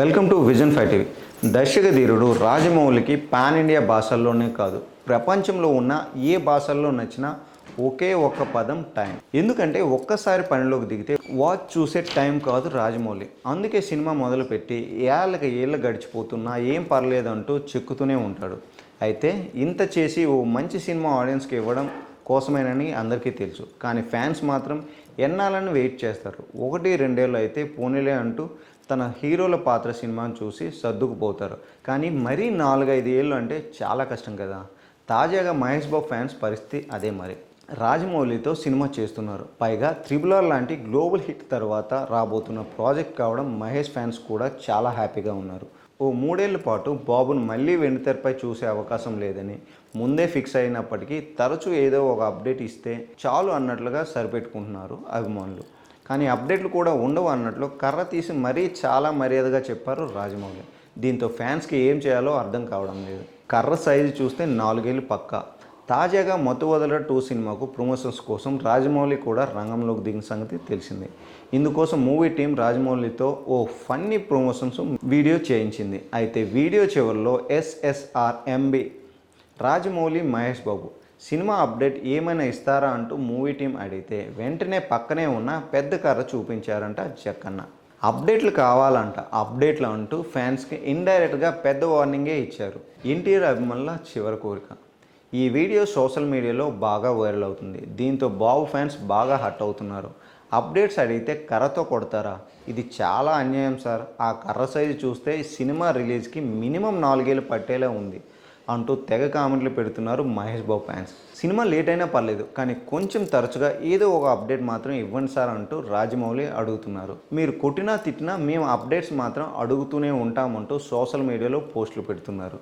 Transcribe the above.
Welcome to vision five TV. దర్శక ధీరుడు రాజమౌళికి pan India భాషల్లోనే కాదు ప్రపంచంలో ఉన్న ఏ భాషల్లో నచ్చినా ఒకే ఒక్క పదం టైం. ఎందుకంటే ఒక్కసారి పనిలోకి దిగితే వాచ్ చూసే టైం కాదు రాజమౌళి. అందుకే సినిమా మొదలుపెట్టి ఏళ్ళకి ఏళ్ళ గడిచిపోతున్నా ఏం పర్లేదంటూ చెక్కుతూనే ఉంటాడు. అయితే ఇంత చేసి ఓ మంచి సినిమా ఆడియన్స్కి ఇవ్వడం కోసమేనని అందరికీ తెలుసు. కానీ ఫ్యాన్స్ మాత్రం ఎన్నాలని వెయిట్ చేస్తారు. ఒకటి రెండేళ్ళు అయితే పోనీలే అంటూ తన హీరోల పాత్ర సినిమాను చూసి సర్దుకుపోతారు. కానీ మరీ నాలుగైదు ఏళ్ళు అంటే చాలా కష్టం కదా. తాజాగా మహేష్ బాబు ఫ్యాన్స్ పరిస్థితి అదే మరి. రాజమౌళితో సినిమా చేస్తున్నారు. పైగా త్రిబుల్ ఆర్ లాంటి గ్లోబల్ హిట్ తర్వాత రాబోతున్న ప్రాజెక్ట్ కావడం మహేష్ ఫ్యాన్స్ కూడా చాలా హ్యాపీగా ఉన్నారు. ఓ మూడేళ్ళ పాటు బాబును మళ్ళీ వెండితెరపై చూసే అవకాశం లేదని ముందే ఫిక్స్ అయినప్పటికీ తరచూ ఏదో ఒక అప్డేట్ ఇస్తే చాలు అన్నట్లుగా సరిపెట్టుకుంటున్నారు అభిమానులు. కానీ అప్డేట్లు కూడా ఉండవు అన్నట్లు కర్ర తీసి మరీ చాలా మర్యాదగా చెప్పారు రాజమౌళి. దీంతో ఫ్యాన్స్కి ఏం చేయాలో అర్థం కావడం లేదు. కర్ర సైజు చూస్తే నాలుగేళ్ళు పక్కా. తాజాగా మొత్తవదల టూ సినిమాకు ప్రమోషన్స్ కోసం రాజమౌళి కూడా రంగంలోకి దిగిన సంగతి తెలిసిందే. ఇందుకోసం మూవీ టీం రాజమౌళితో ఓ ఫన్నీ ప్రమోషన్స్ వీడియో చేయించింది. అయితే వీడియో చివరిలో SSR MB Rajamouli Mahesh Babu cinema update ఏమైనా ఇస్తారా అంటూ మూవీ టీం అడిగితే వెంటనే పక్కనే ఉన్న పెద్ద కర్ర చూపించారంట జక్కన్న. అప్డేట్లు కావాలంట అప్డేట్లు అంటూ ఫ్యాన్స్కి ఇండైరెక్ట్గా పెద్ద వార్నింగే ఇచ్చారు. ఎన్టీఆర్ అభిమానుల చివరి కోరిక. ఈ వీడియో సోషల్ మీడియాలో బాగా వైరల్ అవుతుంది. దీంతో బాబు ఫ్యాన్స్ బాగా హట్ అవుతున్నారు. అప్డేట్స్ అడిగితే కర్రతో కొడతారా? ఇది చాలా అన్యాయం సార్. ఆ కర్ర సైజు చూస్తే సినిమా రిలీజ్కి మినిమం నాలుగేళ్ళు పట్టేలా ఉంది అంటూ తెగ కామెంట్లు పెడుతున్నారు Mahesh Babu fans. Cinema late అయినా పర్లేదు కానీ కొంచెం తరచుగా ఏదో ఒక అప్డేట్ మాత్రం ఇవ్వండి సార్ అంటూ రాజమౌళి అడుగుతున్నారు. మీరు కొట్టినా తిట్టినా మేము అప్డేట్స్ మాత్రం అడుగుతూనే ఉంటామంటూ సోషల్ మీడియాలో పోస్టులు పెడుతున్నారు.